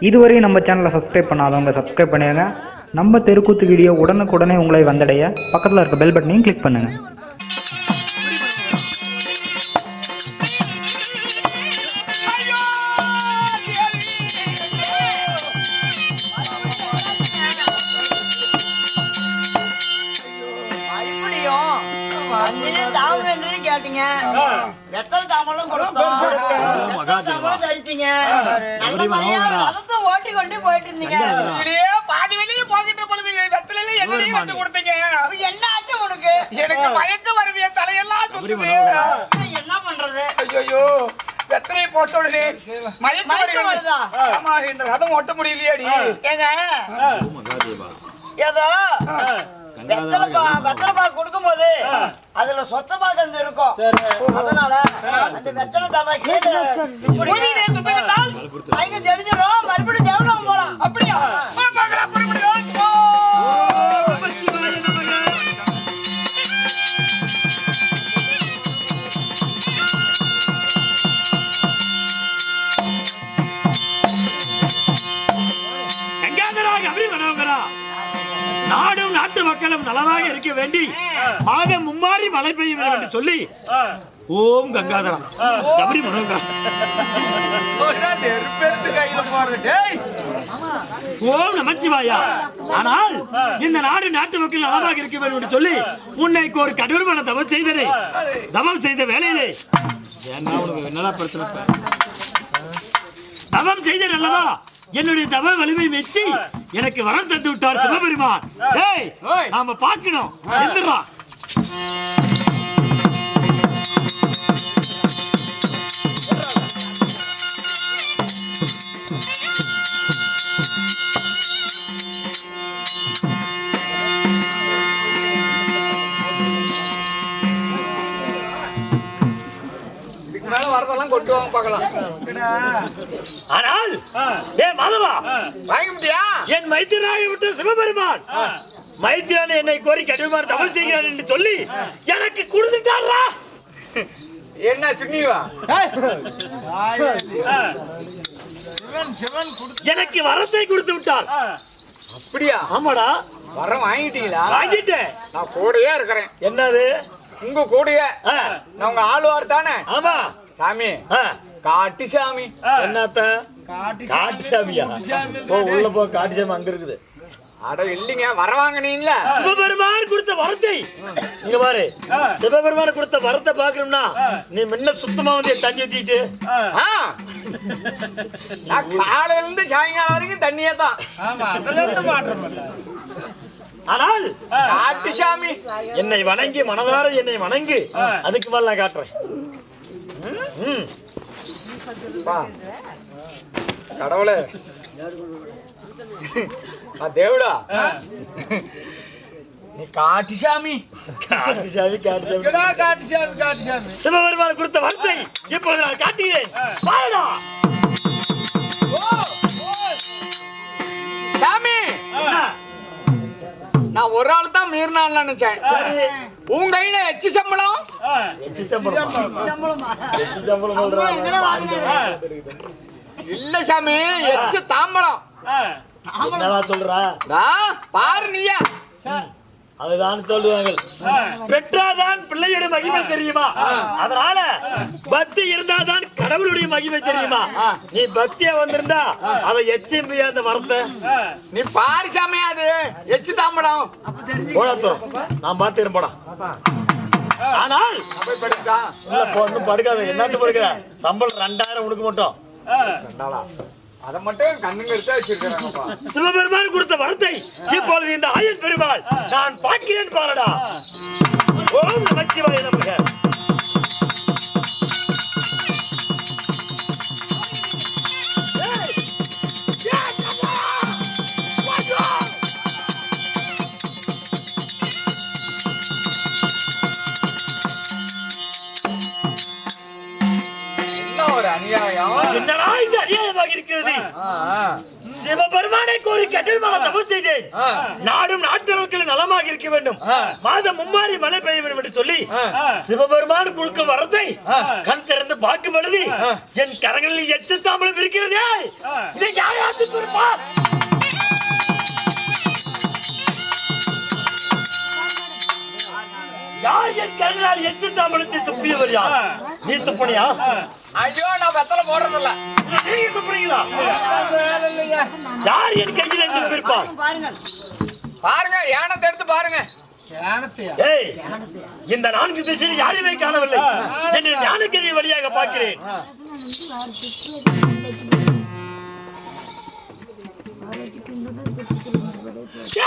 இதுவரையும் நம்ம சேனலை சப்ஸ்கிரைப் பண்ணாதவங்க சப்ஸ்கிரைப் பண்ணிடுங்க நம்ம தெருக்கூத்து வீடியோ உடனுக்குடனே உங்களை வந்தடைய பக்கத்தில் இருக்க பெல் பட்டனையும் கிளிக் பண்ணுங்கள் கேட்டீங்க வெத்தலை தாமரம் கொடுத்தோம்? தாமரம் தரிச்சீங்க ஓட்டி கொண்டு போயிட்டு இருந்தீங்க வெளியே பாதி வெளியில போகின்ற பொழுது வெத்தலையில என்னையும் வந்து கொடுத்தீங்க. அது என்ன ஆச்சு உனக்கு எனக்கு மயக்க வருது என் தலையெல்லாம் சுத்துது. என்ன பண்றது? ஐயோ வெத்தலையை போட்ட உடனே மயக்க வருதா? ஆமா இந்த ரதம் ஓட்ட முடியலையாடி. ஏங்க? ஏதோ? வெத்தலை பா வெத்தலை பாக்கு கொடுக்கும்போது அதுல சொத்த பாக்கு இருக்கும். அதனால அந்த வெத்தலை தாமரை மனோகரா. நாடும் நாட்டு மக்களும் நலமாக இருக்க வேண்டி மாதம் மும்மாறி மழை பெய்ய வேண்டும் என்று சொல்லி ஓம் கங்காதரா. கபரி மனோகரா. ஒரே நெருப்பெடுத்து கையில போடுறது. டேய், ஓம் நமச்சிவாயா. ஆனால் இந்த நாடு நாட்டு மக்கள் நலமாக இருக்க வேண்டும் என்று சொல்லி உன்னைக்கு ஒரு கடவுள்மான தவம் செய்தனே. தவம் செய்த வேலையிலே ஏன்னா உனக்கு என்னடா பிரச்சனை? இப்ப? தவம் செய்த அல்லவா? என்னுடைய தவ வலிமை மெச்சி எனக்கு வரம் தந்து விட்டார் சிவபெருமான். நாம பார்க்கணும். எந்திரா. பார்க்கலாம். ஆனால் டேய் மாதவா வாங்கி முடியா என் மைத்திராக விட்ட சிவபெருமான். மைத்திரான என்னை கோரி கடுமையான தவறு செய்கிறான் என்று சொல்லி எனக்கு கொடுத்துட்டாரா என்ன சுண்ணிவா எனக்கு வரத்தை கொடுத்து விட்டார். அப்படியா? ஆமாடா. வரம் வாங்கிட்டீங்களா? வாங்கிட்டேன். நான் கூடயே இருக்கிறேன். என்னது? உங்க கூடயே. உங்க ஆளுவார் தானே? ஆமா. சாமி ஆ, காட்டு சாமி. என்னத்த? காட்டு சாமியா? போ உள்ள போ காட்டு சாமி அங்க இருக்குது. அட இல்லைங்க வர வாங்கினீங்களா? சிவபெருமான் கொடுத்த வரத்தை. இங்க பாரு. சிவபெருமான் கொடுத்த வரத்தை பாக்கணும்னா நீ முன்ன சுத்தமா வந்து தண்ணி ஊத்திட்டு. காலையில இருந்து சாயங்காலம் வரைக்கும் தண்ணியே தான். ஆனால் காட்டு சாமி. என்னை வணங்கி மனதார என்னை வணங்கு அதுக்கு மேல நான் காட்டுறேன். கடவுளே. தேவடா. நீ காட்டு சாமி. காட்டு சாமி காட்டு சாமி. காட்டு சாமி காட்டு சாமி? சிவபெருமான் கொடுத்த வார்த்தை இப்பொழுது நான் காட்டுகிறேன். நான் ஒரு ஆள் தான் மீறினான்னு நினைச்சேன். உன் கையில எச்சு சம்பளம்? எச்சி சம்பளம். இல்ல சாமி எச்சு தாம்பளம். சொல்றா? பாரு நீயா. அதுதான் சொல்லுவாங்க பெற்றாதான் பிள்ளையோட மகிமை தெரியுமா? அதனால பக்தி இருந்தாதான் கடவுளுடைய மகிமை தெரியுமா? நீ பக்தியா வந்திருந்தா அதை எச்சிம்பி அந்த வரத்தை நீ பாரு சாமி அது? எச்சு தாம்பளம் போடாத்தோம் நான் பார்த்துக்கிறேன் போடா. ஆனால் இல்ல பொண்ணு படுக்காத. என்னத்து படுக்கிற? சம்பளம் ரெண்டாயிரம் உனக்கு மட்டும். அதை மட்டும் கண்ணுங்க எடுத்து வச்சிருக்காங்கப்பா சிவபெருமான் கொடுத்த வரத்தை இப்பொழுது இந்த ஆயன் பெருமாள் நான் பார்க்கிறேன் பாரடா. ஓம் நமச்சிவாய நமக. அநியாயம்? என்னடா இது அநியாயமாக சிவபெருமானை கோரி கட்டில்மான தபம் செய்தேன். நாடும் நாட்டு மக்கள் நலமாக இருக்க வேண்டும். மாதம் மும்மாறி மழை பெய்ய வேண்டும் என்று சொல்லி சிவபெருமான் கொடுக்கும் வரத்தை கண் திறந்து பார்க்கும் பொழுது என் கரங்களில் எச்ச தாம்பலம் இருக்கிறதே இதை யார் ஆத்து பொறுப்பார் யார் என் கரங்களால் எச்ச தாம்பலத்தை துப்பியவர் யார்? நீ துப்பனியா? ஐயோ நான் வெத்தலை போடுறதில்ல. யார் என் கையில் இருந்து துப்பிருப்பார் பாருங்க பாருங்க. யானத்தை எடுத்து பாருங்க. ஏய் இந்த நான்கு திசையில் யாருமே காணவில்லை. என்று ஞானக்கரிய வழியாக பார்க்கிறேன். ஏ,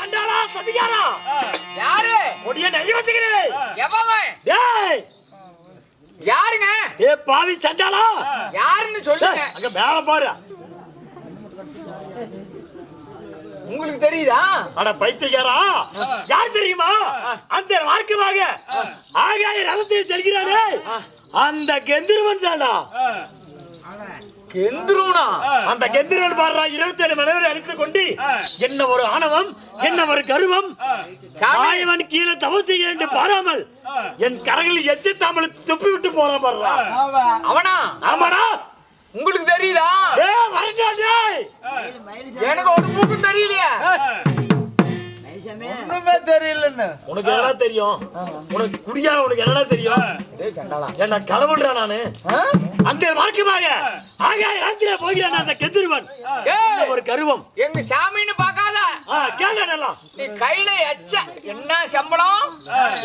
சண்டாளா, சதிகாரா! யாரு? கொடிய நெறி வச்சுக்கிறேன். ஏய், யாருங்க? ஏ, பாவி சண்டாளா! யாருன்னு சொல்லுங்க. அங்க மேல பாரு. உங்களுக்கு தெரியுதா? அட பைத்தியக்காரா. யார் தெரியுமா? அந்த மார்க்கமாக ஆகாய ரதத்தில் செல்கிறானே. அந்த கெந்திரவன் தானா கெந்துருவனா அந்த கெந்திரவன் பாடுறா இருபத்தி ஏழு மனைவரை அழித்துக் கொண்டு என்ன ஒரு ஆணவம் என்ன ஒரு கருவம்? சாமி. மாயவன் கீழே தவம் செய்கிறேன் என்று பாராமல் என் கரங்களில் எச்சு தாமலை துப்பி விட்டு போறான் பாடுறா. அவனா? ஆமாடா. உங்களுக்கு தெரியுதா? எனக்கு ஒரு மூக்கும் தெரியலையே. ஒண்ணுமே உனக்கு என்னடா தெரியும்? உனக்கு குடியா உனக்கு என்னடா தெரியும்? ஏன் நானு? அந்த மார்க்கமாக ஆகாய ராத்திரியா போகிறேன் அந்த கெதிர்வன். ஒரு கருவம்? எங்க சாமின்னு பாக்காத கேள்வி கையில எச்ச. என்ன சம்பளம்?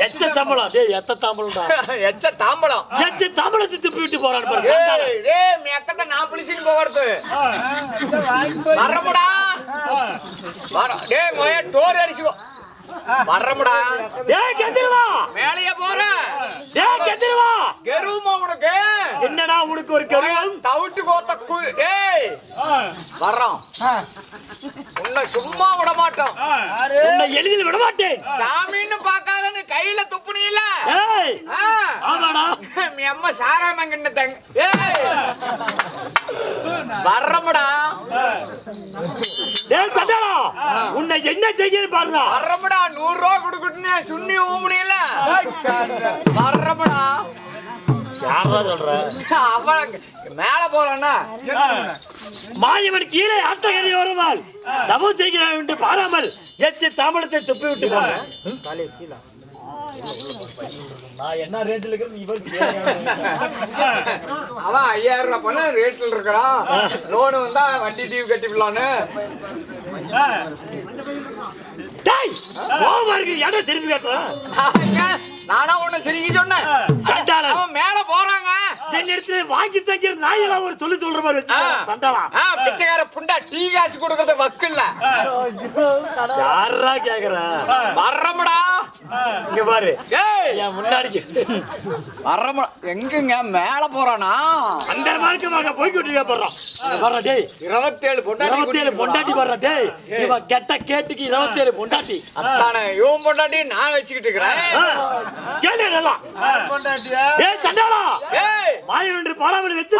எச்ச சம்பளம். டேய் எத்த தாம்பளம்டா எச்ச தாம்பளம் எச்ச தாம்பளத்தை திருப்பி விட்டு போறான் பாரு டேய் டேய் நான் புளிச்சின்னு போகிறது. டேய் மொய டோர் அடிச்சுக்கோ வர்றமுடா. டேய் கெந்திருவா மேலைய போற. டேய் கெந்திருவா கெருவுமா உனக்கு? என்னடா உனக்கு ஒரு கருவம்? தவிட்டு கோத்த கு- டேய். வர்றோம். உன்னை சும்மா விட மாட்டோம் உன்னை எளிதில் விட மாட்டேன் சாமின்னு பார்க்காதன்னு கையில துப்புனீல. ஏய். ஆமாடா. మీ అమ్మ సారామంగిన్న తంగ வர்றமுடா டேய் சண்டாளா உன்னை என்ன செய்யன்னு பாருடா வர்றமுடா நூறு ரூபா கொடுக்கட்டுன்னு சுண்ணி ஊமுனியில வர்றமுடா யாரா சொல்ற அவன் மேல போறானா மாயவன் கீழே ஆட்டகரை வருவாள் தவம் செய்கிறான் என்று பாராமல் எச்சு தாம்பளத்தை துப்பி விட்டு போனேன் நான் என்ன ரேட்டில் இருக்கிறது இவர் அவன் ஐயாயிரம் ரூபாய் பண்ண ரேட்ல இருக்கிறான் லோனு வந்தா வண்டி டிவி கட்டிடலான்னு. ஏன்டா திருப்பி கேட்டுறேன் நானா உன்னை சிரிக்க சொன்னேன். சண்டாளன். அவன் மேல போறாங்க. என் இடத்துல வாங்கி தங்கிற நாயெல்லாம் ஒரு சொல்லி சொல்ற மாதிரி வச்சு சண்டாளா. ஆ, பிச்சைக்கார புண்டா டீ காசு கொடுக்கறது வக்கு இல்ல யாரா கேக்குற? வர்றமுடா இங்க பாரு. ஏய்! என் முன்னாடி வர்றமுடா எங்குங்க? மேல போறானா? அந்த மார்க்கமாக போய் கொண்டிருக்க போடுறான் வர்ற டேய். இருபத்தேழு பொண்டாட்டி இருபத்தி ஏழு பொண்டாட்டி வர்ற டேய். இவன் கெட்ட கேட்டுக்கு இருபத்தி ஏழு பொண்டாட்டி அத்தானே இவன் பொண்டாட்டி நான் வச்சுக்கிட்டு இருக்கிறேன். கேளு நல்லா ஏய் சண்டாளா? ஏய். மாயம் என்று பாலாமல் வச்சு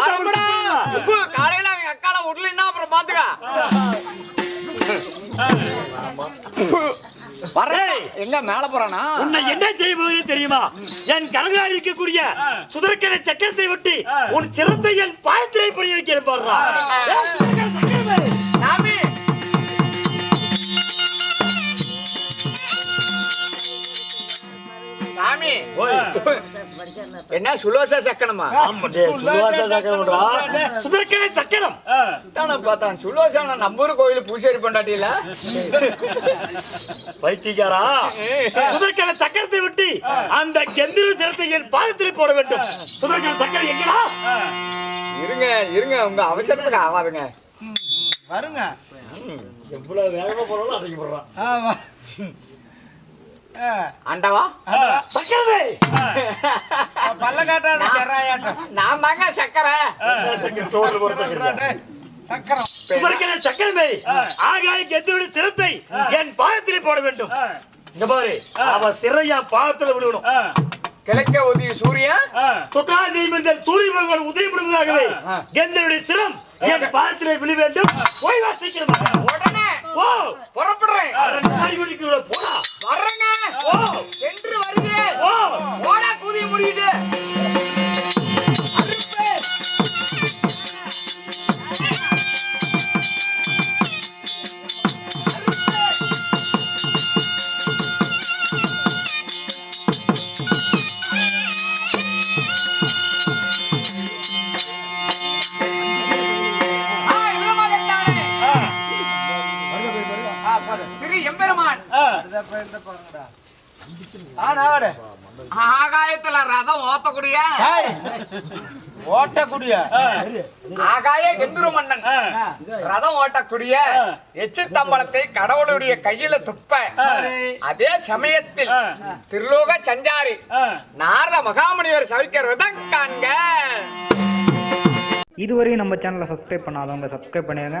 காலையில அவங்க அக்கால விடலைன்னா அப்புறம் பாத்துக்க. வர்றேன். எங்க மேல போறானா? உன்னை என்ன செய்ய போகிறேன் தெரியுமா? என் கரங்களால் இருக்கக்கூடிய சுதற்கனை சக்கரத்தை விட்டு உன் சிரத்தை என் பாயத்திலே படி வைக்கிறேன் பாடுறா என்ன சுலோச சக்கனமா ஆமா, டேய், சுடுவாச சக்கரம்டா. சுதற்கனை சக்கரம். தானே பார்த்தான் சுலோசா நம்பூர் கோயில் பூசேரி பொண்டாட்டியில? பைத்தியக்காரா? சுதற்கனை சக்கரத்தை விட்டு அந்த கெந்திர சிரத்தை என் பாதத்திலே போட வேண்டும். சுதற்கனை சக்கரம் எங்கடா? இருங்க இருங்க உங்க அவசரத்துக்கு ஆகாதுங்க. வருங்க. எவ்வளவு வேகமா போறாலும் அதிகம் போடுறான். ஆமா. ஆண்டவா சக்கரமே பல்லக்காட்டான செராயாட்டம் நான் தாங்க சக்கரை. சோறு பொறுத்த சக்கரம். சுதற்கனை சக்கரமே ஆகாய கெந்திர சிரத்தை என் பாதத்திலே போட வேண்டும். இங்க பாரு. அவ சிறையா பாதத்துல விழுவணும் கிழக்க ஒதிய சூரியன் தொட்டாதீம் என்ற சூரிய பகவான் உதயப்படுவதாகவே கந்தனுடைய சிரம். என் பாதத்திலே விழ வேண்டும். போய் வா சீக்கிரமா. உடனே ஓ. புறப்படுறேன். ஆகாயத்துல ரதம் ஓத்தக்கூடிய. ஓட்டக்கூடிய. ஆகாய கெந்துரு மன்னன். ரதம் ஓட்டக்கூடிய எச்சு தம்பளத்தை கடவுளுடைய கையில துப்ப. அதே சமயத்தில் திருலோக சஞ்சாரி நாரத மகாமுனிவர் சவிக்க ரதம் காண்க. இதுவரையும் நம்ம சேனலை சப்ஸ்கிரைப் பண்ணாதவங்க சப்ஸ்கிரைப் பண்ணிடுங்க